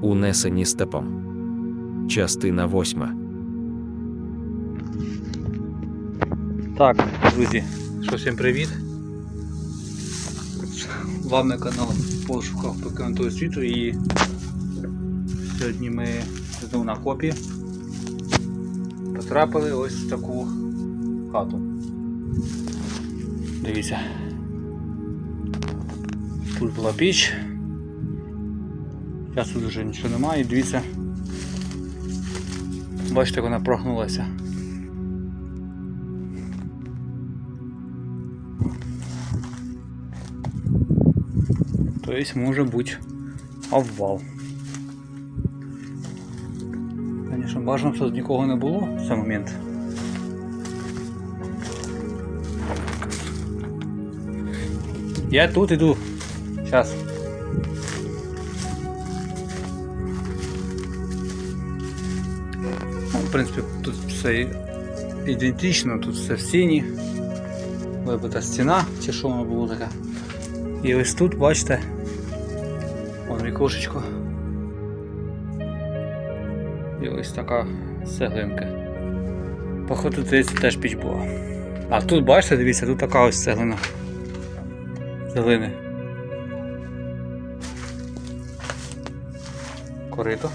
Унесені степом. Частина восьма. Так, друзі, що всім привіт. З вами канал Пошуках Покинутого світу і сьогодні ми знову на копі потрапили ось в таку хату. Дивіться. Тут була піч. Тут вже нічого немає, дивіться. Бачите, вона прогнулася. Тобто може бути обвал. Звісно, бажано, щоб нікого не було в цей момент. Я тут іду. Зараз. В принципі, тут все ідентично, тут все в сіні. Вибита стіна, чи що воно було таке. І ось тут, бачите, вон вікошечко. І ось така цеглинка. Походу це теж піч була. А тут бачите, дивіться, тут така ось цеглина. Цеглини. Корито.